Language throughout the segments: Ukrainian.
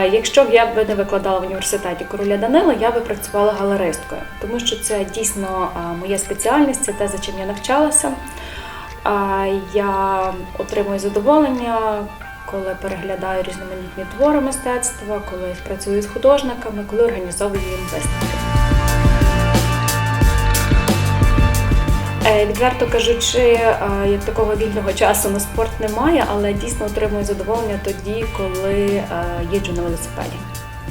Якщо б я б не викладала в університеті короля Данила, я би працювала галеристкою, тому що це дійсно моя спеціальність, це те, за чим я навчалася. Я отримую задоволення, коли переглядаю різноманітні твори мистецтва, коли працюю з художниками, коли організовую їм виставки. Відверто кажучи, е, як такого вільного часу на спорт немає, але дійсно отримую задоволення тоді, коли е, їжджу на велосипеді.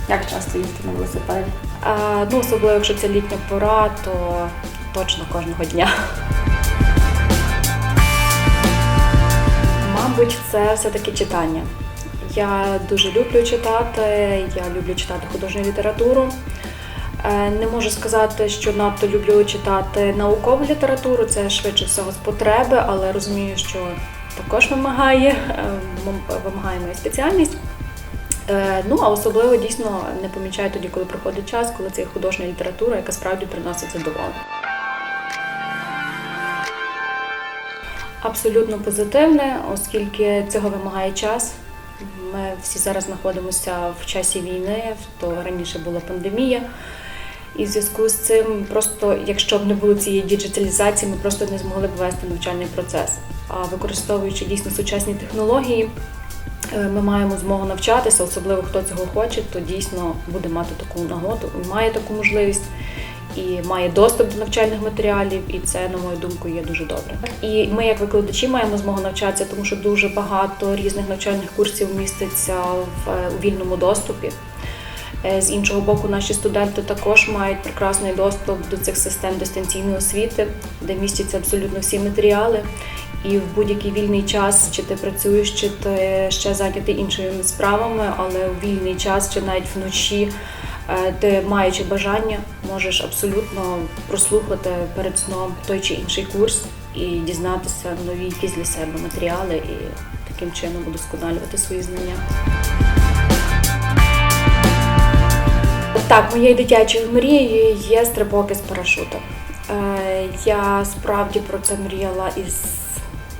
Як часто їздити на велосипеді? Ну, особливо, якщо це літня пора, то точно кожного дня. Мабуть, це все-таки читання. Я дуже люблю читати, я люблю читати художню літературу. Е, Не можу сказати, що надто люблю читати наукову літературу, це швидше всього з потреби, але розумію, що також вимагає, е, вимагає моя спеціальність. Е, Ну, а особливо дійсно не помічаю тоді, коли проходить час, коли це є художня література, яка справді приносить задоволення. Абсолютно позитивне, оскільки цього вимагає час. Ми всі зараз знаходимося в часі війни, то раніше була пандемія. І в зв'язку з цим, просто якщо б не було цієї діджиталізації, ми просто не змогли б вести навчальний процес. А використовуючи дійсно сучасні технології, е, ми маємо змогу навчатися, особливо хто цього хоче, то дійсно буде мати таку нагоду, має таку можливість і має доступ до навчальних матеріалів, і це, на мою думку, є дуже добре. І ми, як викладачі, маємо змогу навчатися, тому що дуже багато різних навчальних курсів міститься в е, вільному доступі. Е, З іншого боку, наші студенти також мають прекрасний доступ до цих систем дистанційної освіти, де містяться абсолютно всі матеріали. І в будь-який вільний час, чи ти працюєш, чи ти ще зайнятий іншими справами, але у вільний час, чи навіть вночі, е, ти маючи бажання, можеш абсолютно прослухати перед сном той чи інший курс і дізнатися нові якісь для себе матеріали і таким чином удосконалювати свої знання. Так, моєю дитячою мрією є стрибок із парашута. Е, Я справді про це мріяла із,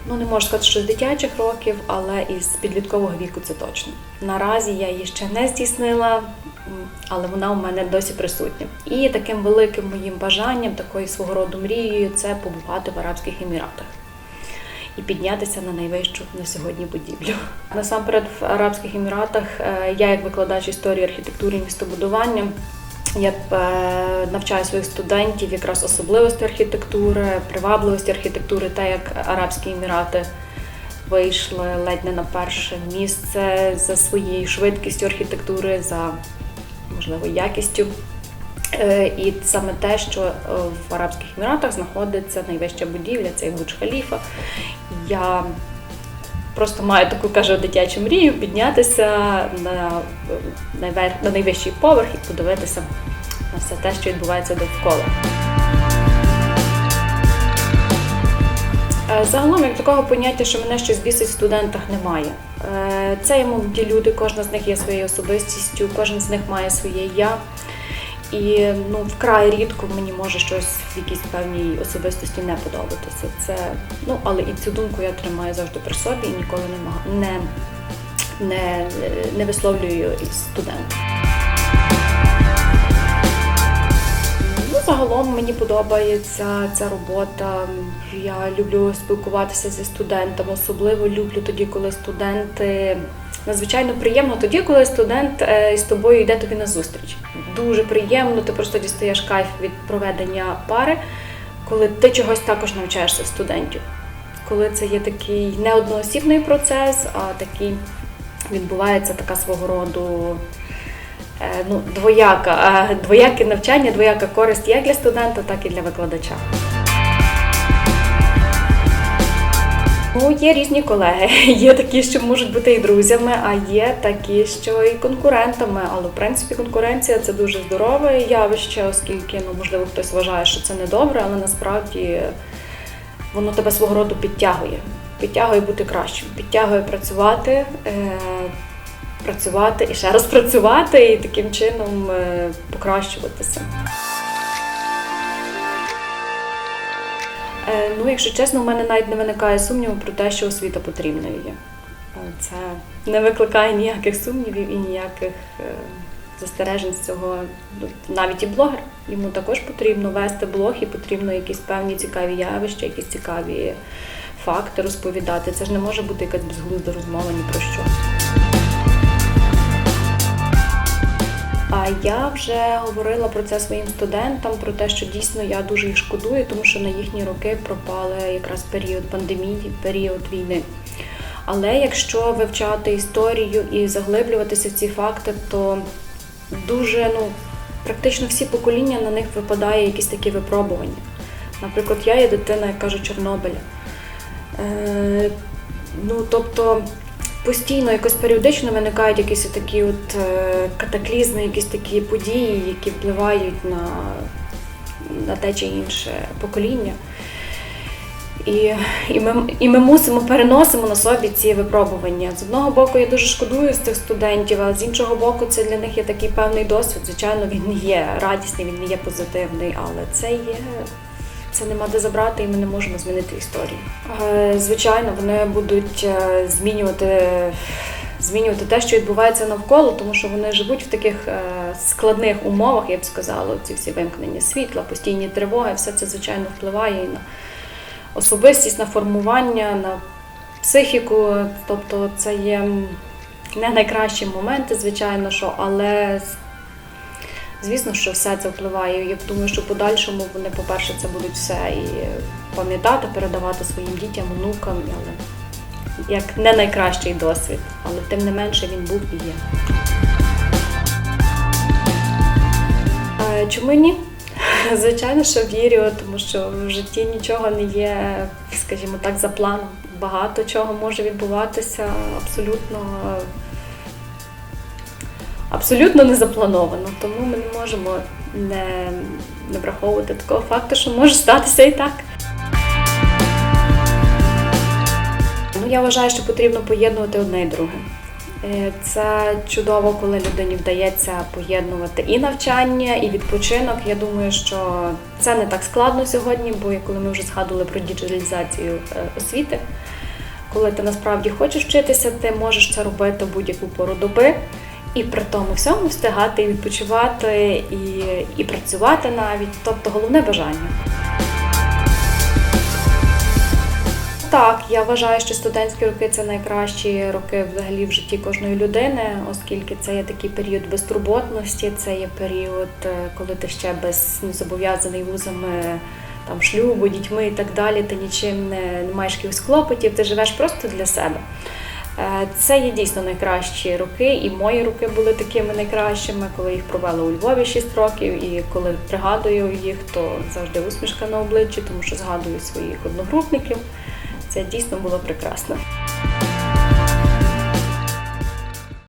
ну не можу сказати, що з дитячих років, але із підліткового віку це точно. Наразі я її ще не здійснила, але вона у мене досі присутня. І таким великим моїм бажанням, такою свого роду мрією, це побувати в Арабських Еміратах і піднятися на найвищу на сьогодні будівлю. Насамперед, в Арабських Еміратах е, я, як викладач історії архітектури і містобудування, я е, навчаю своїх студентів якраз особливості архітектури, привабливості архітектури, та як Арабські Емірати вийшли ледь не на перше місце за своєю швидкістю архітектури, за можливо якістю. Е, І саме те, що е, в Арабських Еміратах знаходиться найвища будівля, це є Бурдж Халіфа. Я просто маю таку кажу дитячу мрію піднятися на, на найвищий поверх і подивитися на все те, що відбувається довкола. Е, Загалом, як такого поняття, що мене щось бісить в студентах, немає. Це є молоді люди, кожна з них є своєю особистістю, кожен з них має своє я. І ну, вкрай рідко мені може щось в якійсь певній особистості не подобатися. Це, ну, але і цю думку я тримаю завжди при собі і ніколи не, не, не, не висловлюю із загалом мені подобається ця робота. Я люблю спілкуватися зі студентами. Особливо люблю тоді, коли студенти надзвичайно приємно тоді, коли студент е, з тобою йде тобі на зустріч. Дуже приємно, ти просто дістаєш кайф від проведення пари, коли ти чогось також навчаєшся студентів. Коли це є такий не одноосібний процес, а такий відбувається така свого роду ну, двояка, е, двояке навчання, двояка користь як для студента, так і для викладача. Ну, є різні колеги. Є такі, що можуть бути і друзями, а є такі, що і конкурентами. Але в принципі конкуренція це дуже здорове явище, оскільки ну можливо хтось вважає, що це не добре, але насправді воно тебе свого роду підтягує. Підтягує бути кращим, підтягує працювати, е, працювати і ще раз працювати, і таким чином е, покращуватися. Е, Ну, якщо чесно, в мене навіть не виникає сумніву про те, що освіта потрібною є. Це не викликає ніяких сумнівів і ніяких е, застережень з цього. Ну, Навіть і блогер. Йому також потрібно вести блог і потрібно якісь певні цікаві явища, якісь цікаві факти розповідати. Це ж не може бути якась безглузда розмова ні про що. А я вже говорила про це своїм студентам, про те, що дійсно я дуже їх шкодую, тому що на їхні роки пропали якраз період пандемії, період війни. Але якщо вивчати історію і заглиблюватися в ці факти, то дуже ну практично всі покоління на них випадає якісь такі випробування. Наприклад, я є дитина, як кажуть, Чорнобиля. Е, ну, тобто постійно, якось періодично виникають якісь такі от е, катаклізми, якісь такі події, які впливають на, на те чи інше покоління. І, і, ми, і ми мусимо переносимо на собі ці випробування. З одного боку, я дуже шкодую з цих студентів, а з іншого боку, це для них є такий певний досвід. Звичайно, він є радісний, він не є позитивний, але це є. Це нема де забрати, і ми не можемо змінити історію. Е, Звичайно, вони будуть е, змінювати, змінювати те, що відбувається навколо, тому що вони живуть в таких е, складних умовах, я б сказала, ці всі вимкнення світла, постійні тривоги, все це звичайно впливає і на особистість, на формування, на психіку. Тобто це є не найкращі моменти, звичайно, що, але звісно, що все це впливає. Я думаю, що в подальшому вони, по-перше, це будуть все і пам'ятати, передавати своїм дітям, онукам, але як не найкращий досвід, але тим не менше він був і є. Чому ні? Звичайно, що вірю, тому що в житті нічого не є, скажімо так, за планом. Багато чого може відбуватися абсолютно, абсолютно не заплановано. Тому ми не можемо не, не враховувати такого факту, що може статися і так. Ну, я вважаю, що потрібно поєднувати одне і друге. Е, Це чудово, коли людині вдається поєднувати і навчання, і відпочинок. Я думаю, що це не так складно сьогодні, бо коли ми вже згадували про діджиталізацію е, освіти, коли ти насправді хочеш вчитися, ти можеш це робити в будь-яку пору доби. І при тому всьому встигати і відпочивати, і, і працювати навіть. Тобто головне бажання. Так, я вважаю, що студентські роки це найкращі роки взагалі в житті кожної людини, оскільки це є такий період безтурботності, це є період, е, коли ти ще без не зобов'язаний вузами там шлюбу, дітьми і так далі. Ти нічим не, не маєш якихось клопотів, ти живеш просто для себе. Е, Це є дійсно найкращі роки, і мої роки були такими найкращими, коли їх провела у Львові 6 років. І коли пригадую їх, то завжди усмішка на обличчі, тому що згадую своїх одногрупників. Це дійсно було прекрасно.